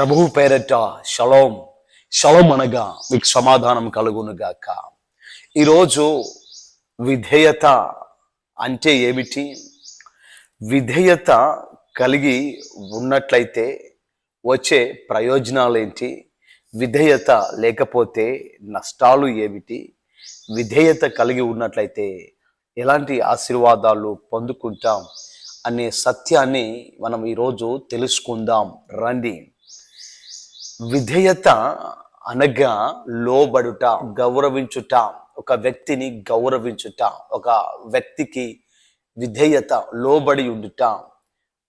ప్రభువు పేరట shalom. Shalom అనగా మీకు సమాధానం కలుగునుగాక ఈరోజు విధేయత అంటే ఏమిటి? విధేయత కలిగి ఉన్నట్లయితే వచ్చే ప్రయోజనాలు ఏంటి విధేయత లేకపోతే నష్టాలు ఏమిటి? విధేయత కలిగి ఉన్నట్లయితే ఎలాంటి ఆశీర్వాదాలు పొందుకుంటాం? అనే సత్యాన్ని మనం ఈరోజు తెలుసుకుందాం. రండి. విధేయత అనగా లోబడుట గౌరవించుట ఒక వ్యక్తిని గౌరవించుట ఒక వ్యక్తికి విధేయత లోబడి ఉండుట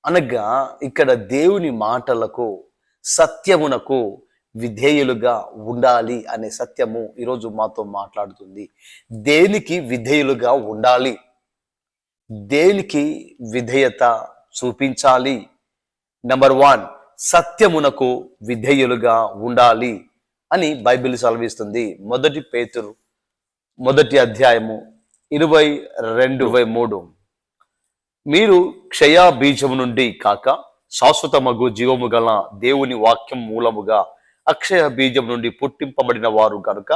అనగా ఇక్కడ దేవుని మాటలకు సత్యమునకు విధేయులుగా ఉండాలి అనే సత్యము ఈరోజు మాతో మాట్లాడుతుంది. దేనికి విధేయులుగా ఉండాలి? దేనికి విధేయత చూపించాలి? నంబర్ వన్ సత్యమునకు విధేయులుగా ఉండాలి అని బైబిల్ సెలవిస్తుంది. మొదటి పేతురు మొదటి అధ్యాయము ఇరవై రెండు ఇరవై మూడు. మీరు క్షయా బీజము నుండి కాక శాశ్వతమగు జీవము గల దేవుని వాక్యం మూలముగా అక్షయ బీజం నుండి పుట్టింపబడిన వారు కనుక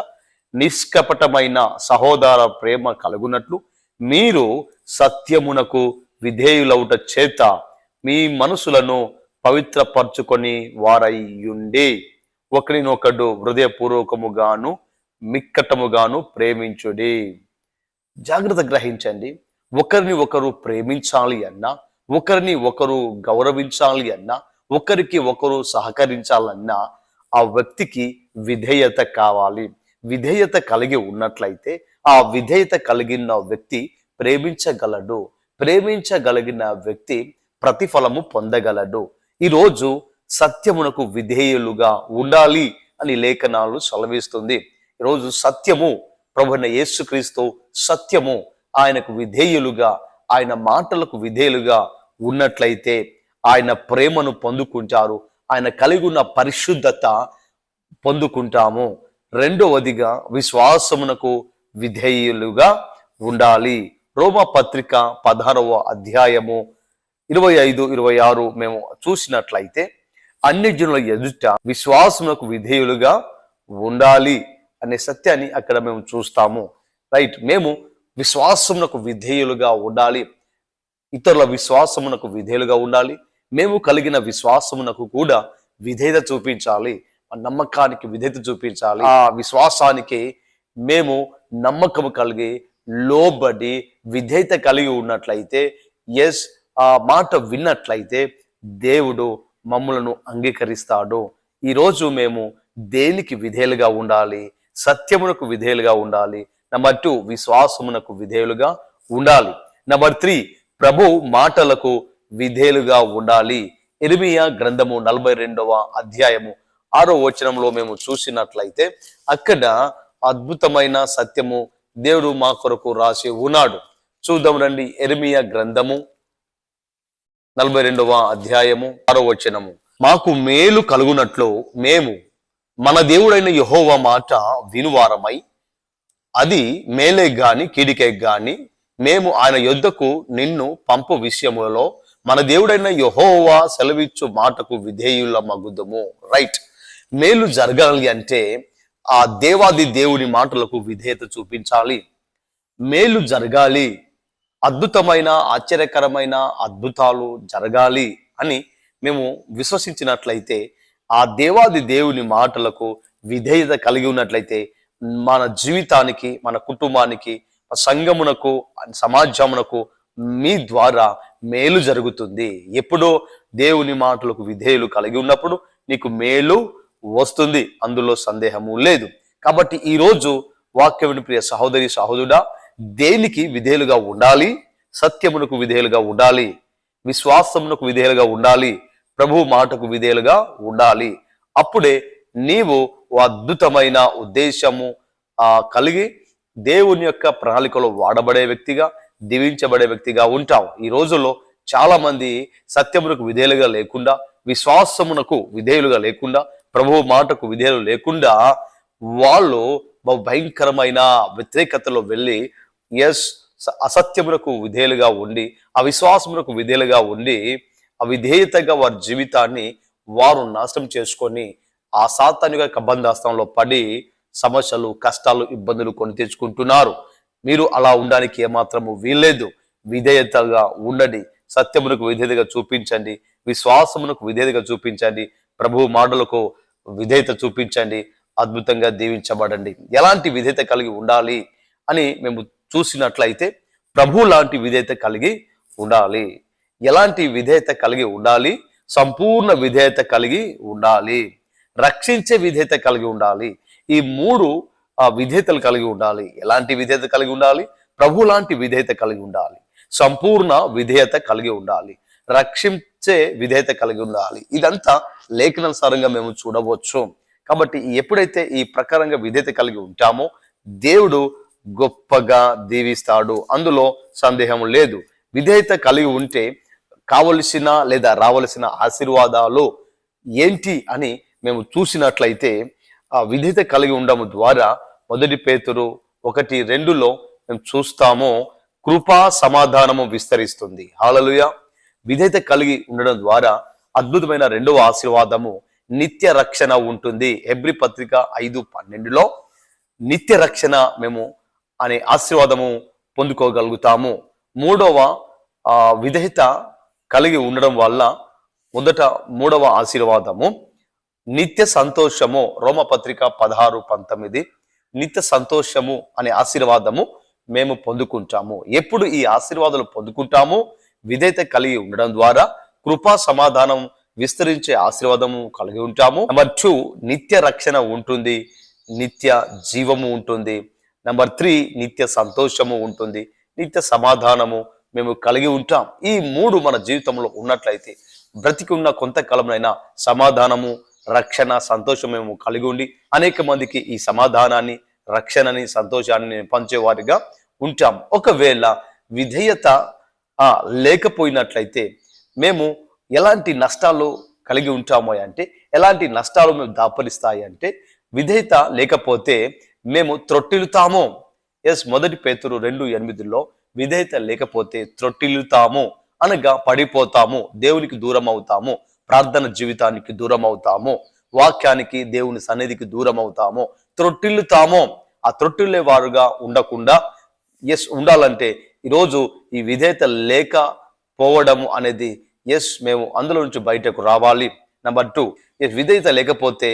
నిష్కపటమైన సహోదర ప్రేమ కలుగునట్లు మీరు సత్యమునకు విధేయులవుట చేత మీ మనసులను పవిత్రపరచుకొని వారయ్యుండి ఒకరినొకడు హృదయపూర్వకముగాను మిక్కటముగాను ప్రేమించుడి. జాగ్రత్త గ్రహించండి. ఒకరిని ఒకరు ప్రేమించాలి అన్నా ఒకరిని ఒకరు గౌరవించాలి అన్నా ఒకరికి ఒకరు సహకరించాలన్నా ఆ వ్యక్తికి విధేయత కావాలి. విధేయత కలిగి ఉన్నట్లయితే ఆ విధేయత కలిగిన వ్యక్తి ప్రేమించగలడు. ప్రేమించగలిగిన వ్యక్తి ప్రతిఫలము పొందగలడు. ఈరోజు సత్యమునకు విధేయులుగా ఉండాలి అని లేఖనాలు సెలవిస్తుంది ఈరోజు సత్యము ప్రభున యేసుక్రీస్తు సత్యము ఆయనకు విధేయులుగా ఆయన మాటలకు విధేయులుగా ఉన్నట్లయితే ఆయన ప్రేమను పొందుకుంటారు. ఆయన కలిగి ఉన్న పరిశుద్ధత పొందుకుంటాము. రెండవదిగా విశ్వాసమునకు విధేయులుగా ఉండాలి. రోమ పత్రిక పదహారవ అధ్యాయము ఇరవై ఐదు ఇరవై ఆరు మేము చూసినట్లయితే అన్ని జనుల ఎదుట విశ్వాసమునకు విధేయులుగా ఉండాలి అనే సత్యాన్ని అక్కడ మేము చూస్తాము. రైట్ మేము విశ్వాసమునకు విధేయులుగా ఉండాలి. ఇతరుల విశ్వాసమునకు విధేయులుగా ఉండాలి. మేము కలిగిన విశ్వాసమునకు కూడా విధేయత చూపించాలి. ఆ నమ్మకానికి విధేయత చూపించాలి. ఆ విశ్వాసానికి మేము నమ్మకం కలిగి లోబడి విధేయత కలిగి ఉన్నట్లయితే ఎస్ ఆ మాట విన్నట్లయితే దేవుడు మమ్మలను అంగీకరిస్తాడు. ఈరోజు మేము దేనికి విధేయులుగా ఉండాలి? సత్యమునకు విధేయులుగా ఉండాలి. నెంబర్ టూ విశ్వాసమునకు విధేయులుగా ఉండాలి. నెంబర్ త్రీ ప్రభు మాటలకు విధేయులుగా ఉండాలి. ఎరిమియా గ్రంథము నలభై రెండవ అధ్యాయము ఆరో వచనంలో మేము చూసినట్లయితే అక్కడ అద్భుతమైన సత్యము దేవుడు మా కొరకు రాసి ఉన్నాడు. చూద్దాం రండి ఎరిమియా గ్రంథము నలభై రెండవ అధ్యాయము ఆరో వచనము. మాకు మేలు కలుగునట్లు మేము మన దేవుడైన యహోవ మాట వినువారమై అది మేలే గాని కీడికే గాని మేము ఆయన యుద్ధకు నిన్ను పంపు విషయములలో మన దేవుడైన యహోవా సెలవిచ్చు మాటకు విధేయుల మగుదము రైట్ మేలు జరగాలి అంటే ఆ దేవాది దేవుని మాటలకు విధేయత చూపించాలి. మేలు జరగాలి అద్భుతమైన ఆశ్చర్యకరమైన అద్భుతాలు జరగాలి అని మేము విశ్వసించినట్లయితే ఆ దేవాది దేవుని మాటలకు విధేయత కలిగి ఉన్నట్లయితే మన జీవితానికి మన కుటుంబానికి సంఘమునకు సమాజమునకు మీ ద్వారా మేలు జరుగుతుంది. ఎప్పుడో దేవుని మాటలకు విధేయులు కలిగి ఉన్నప్పుడు నీకు మేలు వస్తుంది. అందులో సందేహము లేదు. కాబట్టి ఈరోజు వాక్యముని ప్రియ సహోదరి సహోదరుడా దేనికి విధేయులుగా ఉండాలి? సత్యమునకు విధేయులుగా ఉండాలి? విశ్వాసమునకు విధేయులుగా ఉండాలి? ప్రభు మాటకు విధేయులుగా ఉండాలి? అప్పుడే నీవు ఓ అద్భుతమైన ఉద్దేశము కలిగి దేవుని యొక్క ప్రణాళికలో వాడబడే వ్యక్తిగా దీవించబడే వ్యక్తిగా ఉంటావు. ఈ రోజుల్లో చాలా మంది సత్యమునకు విధేయులుగా లేకుండా విశ్వాసమునకు విధేయులుగా లేకుండా ప్రభు మాటకు విధేయులు లేకుండా వాళ్ళు భయంకరమైన వ్యతిరేకతలో వెళ్ళి ఎస్ అసత్యమునకు విధేయులుగా ఉండి అవిశ్వాసమునకు విధేయులుగా ఉండి అవిధేయతగా వారి జీవితాన్ని వారు నాశనం చేసుకొని ఆ సాతాను యొక్క బంధాస్తంలో పడి సమస్యలు కష్టాలు ఇబ్బందులు కొని తెచ్చుకుంటున్నారు మీరు అలా ఉండడానికి ఏమాత్రము వీల్లేదు. విధేయతగా ఉండండి. సత్యమునకు విధేయతగా చూపించండి. విశ్వాసమునకు విధేయతగా చూపించండి. ప్రభు మాటలకు విధేయత చూపించండి. అద్భుతంగా దీవించబడండి. ఎలాంటి విధేయత కలిగి ఉండాలి అని మేము చూసినట్లయితే ప్రభు లాంటి విధేయత కలిగి ఉండాలి. ఎలాంటి విధేయత కలిగి ఉండాలి? సంపూర్ణ విధేయత కలిగి ఉండాలి. రక్షించే విధేయత కలిగి ఉండాలి. ఈ మూడు ఆ విధేయతలు కలిగి ఉండాలి. ఎలాంటి విధేయత కలిగి ఉండాలి? ప్రభు లాంటి విధేయత కలిగి ఉండాలి. సంపూర్ణ విధేయత కలిగి ఉండాలి. రక్షించే విధేయత కలిగి ఉండాలి. ఇదంతా లేఖనానుసారంగా మేము చూడవచ్చు. కాబట్టి ఎప్పుడైతే ఈ ప్రకారంగా విధేయత కలిగి ఉంటామో దేవుడు గొప్పగా దీవిస్తాడు. అందులో సందేహం లేదు. విధేయత కలిగి ఉంటే కావలసిన లేదా రావలసిన ఆశీర్వాదాలు ఏంటి అని మేము చూసినట్లయితే ఆ విధేయత కలిగి ఉండడం ద్వారా మొదటి పేతురు ఒకటి రెండులో మేము చూస్తాము కృపా సమాధానము విస్తరిస్తుంది. హాలలుయ విధేయత కలిగి ఉండడం ద్వారా అద్భుతమైన రెండవ ఆశీర్వాదము నిత్య రక్షణ ఉంటుంది. ఎబ్రి పత్రిక ఐదు పన్నెండులో నిత్య రక్షణ మేము అనే ఆశీర్వాదము పొందుకోగలుగుతాము. మూడవ ఆ, విధేయత కలిగి ఉండడం వల్ల మొదట మూడవ ఆశీర్వాదము నిత్య సంతోషము రోమపత్రిక పదహారు పంతొమ్మిది. నిత్య సంతోషము అనే ఆశీర్వాదము మేము పొందుకుంటాము. ఎప్పుడు ఈ ఆశీర్వాదాలు పొందుకుంటాము? విధేయత కలిగి ఉండడం ద్వారా కృపా సమాధానం విస్తరించే ఆశీర్వాదము కలిగి ఉంటాము. నెంబర్ టూ నిత్య రక్షణ ఉంటుంది నిత్య జీవము ఉంటుంది. నెంబర్ త్రీ నిత్య సంతోషము ఉంటుంది. నిత్య సమాధానము మేము కలిగి ఉంటాం. ఈ మూడు మన జీవితంలో ఉన్నట్లయితే బ్రతికి ఉన్న కొంతకాలంలో సమాధానము రక్షణ సంతోషం మేము కలిగి ఉండి అనేక మందికి ఈ సమాధానాన్ని రక్షణని సంతోషాన్ని పంచేవారిగా ఉంటాం. ఒకవేళ విధేయత లేకపోయినట్లయితే మేము ఎలాంటి నష్టాలు కలిగి ఉంటామో అంటే ఎలాంటి నష్టాలు మేము దాపరిస్తాయి అంటే విధేయత లేకపోతే మేము త్రొట్టిల్లుతాము. ఎస్ మొదటి పేతురు రెండు ఎనిమిదిలో విధేయత లేకపోతే త్రొట్టిల్లుతాము అనగా పడిపోతాము దేవునికి దూరం అవుతాము ప్రార్థన జీవితానికి దూరం అవుతాము వాక్యానికి దేవుని సన్నిధికి దూరం అవుతాము త్రొట్టిల్లుతాము. ఆ త్రొట్టిల్లే వారుగా ఉండకుండా ఎస్ ఉండాలంటే ఈరోజు ఈ విధేయత లేకపోవడము అనేది ఎస్ మేము అందులో నుంచి బయటకు రావాలి. నెంబర్ టూ ఎస్ విధేయత లేకపోతే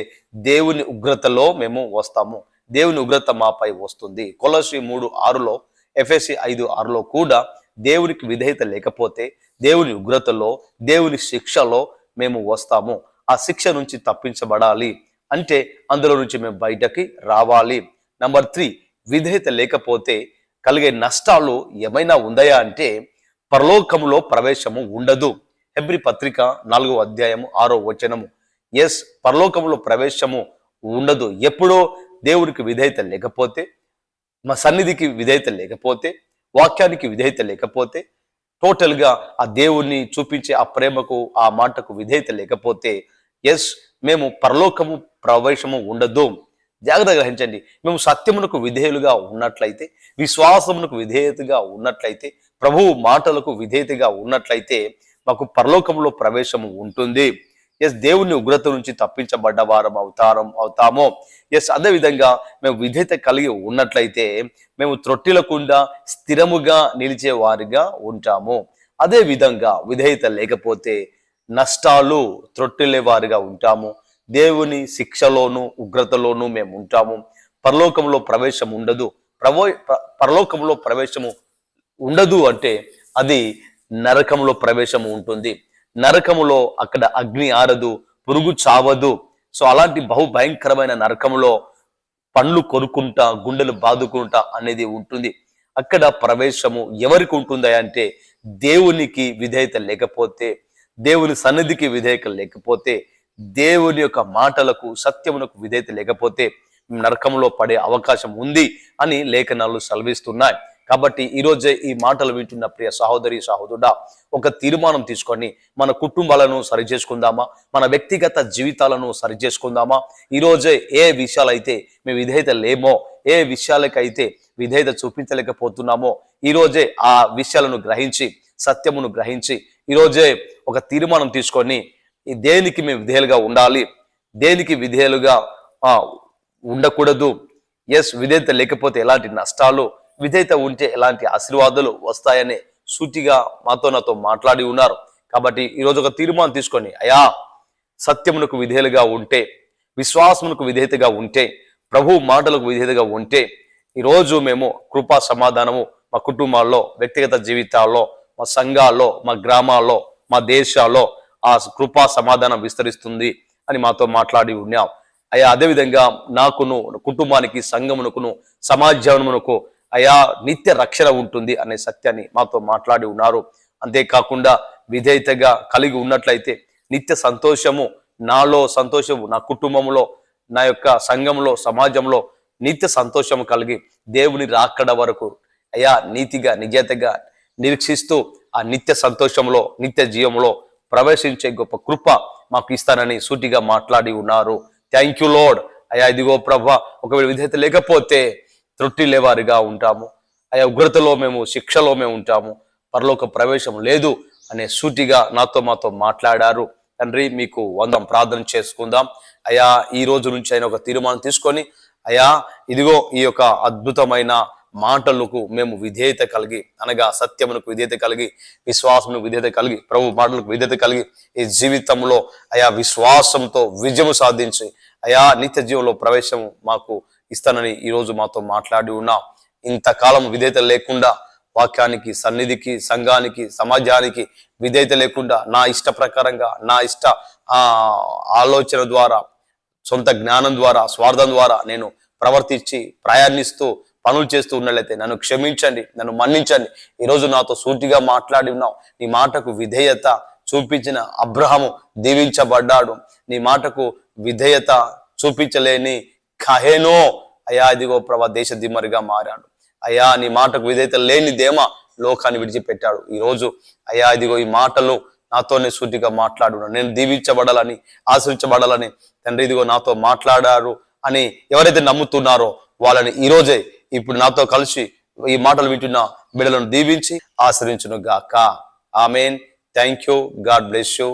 దేవుని ఉగ్రతలో మేము వస్తాము. దేవుని ఉగ్రత మాపై వస్తుంది. కొలసి మూడు ఆరులో ఎఫ్ఎస్సి ఐదు ఆరులో కూడా దేవునికి విధేయత లేకపోతే దేవుని ఉగ్రతలో దేవుని శిక్షలో మేము వస్తాము. ఆ శిక్ష నుంచి తప్పించబడాలి. అంటే అందులో నుంచి మేము బయటకి రావాలి. నంబర్ త్రీ విధేయత లేకపోతే కలిగే నష్టాలు ఏమైనా ఉన్నాయా అంటే పరలోకములో ప్రవేశము ఉండదు. హెబ్రి పత్రిక నాలుగో అధ్యాయము ఆరో వచనము. ఎస్ పరలోకములో ప్రవేశము ఉండదు. ఎప్పుడో దేవుడికి విధేయత లేకపోతే మా సన్నిధికి విధేయత లేకపోతే వాక్యానికి విధేయత లేకపోతే టోటల్గా ఆ దేవుణ్ణి చూపించే ఆ ప్రేమకు ఆ మాటకు విధేయత లేకపోతే ఎస్ మేము పరలోకము ప్రవేశము ఉండదు. జాగ్రత్త గ్రహించండి. మేము సత్యమునకు విధేయులుగా ఉన్నట్లయితే విశ్వాసమునకు విధేయతగా ఉన్నట్లయితే ప్రభువు మాటలకు విధేయతగా ఉన్నట్లయితే మాకు పరలోకంలో ప్రవేశము ఉంటుంది. ఎస్ దేవుని ఉగ్రత నుంచి తప్పించబడ్డ వారం అవుతారం అవుతామో. ఎస్ అదే విధంగా మేము విధేయత కలిగి ఉన్నట్లయితే మేము త్రొట్టిలకుండా స్థిరముగా నిలిచే వారిగా ఉంటాము. అదే విధంగా విధేయత లేకపోతే నష్టాలు త్రొట్టిలే వారిగా ఉంటాము. దేవుని శిక్షలోను ఉగ్రతలోను మేము ఉంటాము. పరలోకంలో ప్రవేశం ఉండదు. ప్రవో పరలోకంలో ప్రవేశము ఉండదు అంటే అది నరకంలో ప్రవేశము ఉంటుంది. నరకములో అక్కడ అగ్ని ఆరదు పురుగు చావదు. సో అలాంటి బహు భయంకరమైన నరకములో పండ్లు కొరుకుంటా గుండెలు బాదుకుంటా అనేది ఉంటుంది. అక్కడ ప్రవేశము ఎవరికి ఉంటుందా అంటే దేవునికి విధేయత లేకపోతే దేవుని సన్నిధికి విధేయత లేకపోతే దేవుని యొక్క మాటలకు సత్యమునకు విధేయత లేకపోతే నరకంలో పడే అవకాశం ఉంది అని లేఖనాలు సెలవిస్తున్నాయి. కాబట్టి ఈరోజే ఈ మాటలు వింటున్న ప్రియ సహోదరి సహోదరుడా ఒక తీర్మానం తీసుకొని మన కుటుంబాలను సరి చేసుకుందామా మన వ్యక్తిగత జీవితాలను సరి చేసుకుందామా ఈరోజే ఏ విషయాలైతే మేము విధేయత లేమో ఏ విషయాలకైతే విధేయత చూపించలేకపోతున్నామో ఈరోజే ఆ విషయాలను గ్రహించి సత్యమును గ్రహించి ఈరోజే ఒక తీర్మానం తీసుకొని దేనికి మేము విధేయులుగా ఉండాలి? దేనికి విధేయులుగా ఉండకూడదు? ఎస్ విధేయత లేకపోతే ఎలాంటి నష్టాలు? విధేయత ఉంటే ఎలాంటి ఆశీర్వాదాలు వస్తాయని సూటిగా మాతో నాతో మాట్లాడి ఉన్నారు. కాబట్టి ఈరోజు ఒక తీర్మానం తీసుకొని అయా సత్యమునకు విధేయులుగా ఉంటే విశ్వాసమునకు విధేయతగా ఉంటే ప్రభు మాటలకు విధేయతగా ఉంటే ఈరోజు మేము కృపా సమాధానము మా కుటుంబాల్లో వ్యక్తిగత జీవితాల్లో మా సంఘాల్లో మా గ్రామాల్లో మా దేశాల్లో ఆ కృపా సమాధానం విస్తరిస్తుంది అని మాతో మాట్లాడి ఉన్నాం. అయ్యా అదేవిధంగా నాకును కుటుంబానికి సంఘమునకును సమాజమునకు అయా నిత్య రక్షణ ఉంటుంది అనే సత్యాన్ని మాతో మాట్లాడి ఉన్నారు. అంతేకాకుండా విధేయతగా కలిగి ఉన్నట్లయితే నిత్య సంతోషము నాలో సంతోషము నా కుటుంబంలో నా యొక్క సంఘంలో సమాజంలో నిత్య సంతోషము కలిగి దేవుని రాకడ వరకు అయా నీతిగా నిజతగా నిరీక్షిస్తూ ఆ నిత్య సంతోషంలో నిత్య జీవంలో ప్రవేశించే గొప్ప కృప మాకు ఇస్తానని సూటిగా మాట్లాడి ఉన్నారు. థ్యాంక్ యూ లోడ్ అయా ఇదిగో ప్రభా ఒకవేళ విధేయత లేకపోతే త్రుట్టి లేవారిగా ఉంటాము. ఆయా ఉగ్రతలో మేము శిక్షలో మేము ఉంటాము. పరలోక ప్రవేశం లేదు అనే సూటిగా నాతో మాతో మాట్లాడారు. తండ్రి మీకు వందం ప్రార్థన చేసుకుందాం. అయా ఈ రోజు నుంచి అయిన ఒక తీర్మానం తీసుకొని అయా ఇదిగో ఈ యొక్క అద్భుతమైన మాటలకు మేము విధేయత కలిగి అనగా సత్యమునకు విధేయత కలిగి విశ్వాసమునకు విధేయత కలిగి ప్రభు మాటలకు విధేయత కలిగి ఈ జీవితంలో అయా విశ్వాసంతో విజయము సాధించి అయా నిత్య జీవంలో ప్రవేశము మాకు ఇస్తానని ఈరోజు మాతో మాట్లాడి ఉన్నాం. ఇంతకాలం విధేయత లేకుండా వాక్యానికి సన్నిధికి సంఘానికి సమాజానికి విధేయత లేకుండా నా ఇష్ట ప్రకారంగా నా ఇష్ట ఆలోచన ద్వారా సొంత జ్ఞానం ద్వారా స్వార్థం ద్వారా నేను ప్రవర్తించి ప్రయాణిస్తూ పనులు చేస్తూ ఉన్నట్లయితే నన్ను క్షమించండి నన్ను మన్నించండి. ఈరోజు నాతో సూటిగా మాట్లాడి ఉన్నావు. నీ మాటకు విధేయత చూపించిన అబ్రహము దీవించబడ్డాడు. నీ మాటకు విధేయత చూపించలేని కహేనో అయా ఇదిగో ప్రభా దేశ దిమ్మరిగా మారాడు. అయ్యా నీ మాటకు విధేయత లేని దేమ లోకాన్ని విడిచిపెట్టాడు. ఈ రోజు అయ్యా ఇదిగో ఈ మాటలు నాతోనే సూటిగా మాట్లాడు నేను దీవించబడాలని ఆశ్రయించబడాలని తండ్రి ఇదిగో నాతో మాట్లాడారు అని ఎవరైతే నమ్ముతున్నారో వాళ్ళని ఈరోజే ఇప్పుడు నాతో కలిసి ఈ మాటలు వింటున్న బిడ్డలను దీవించి ఆశ్రయించును గాక amen. Thank you. God bless you.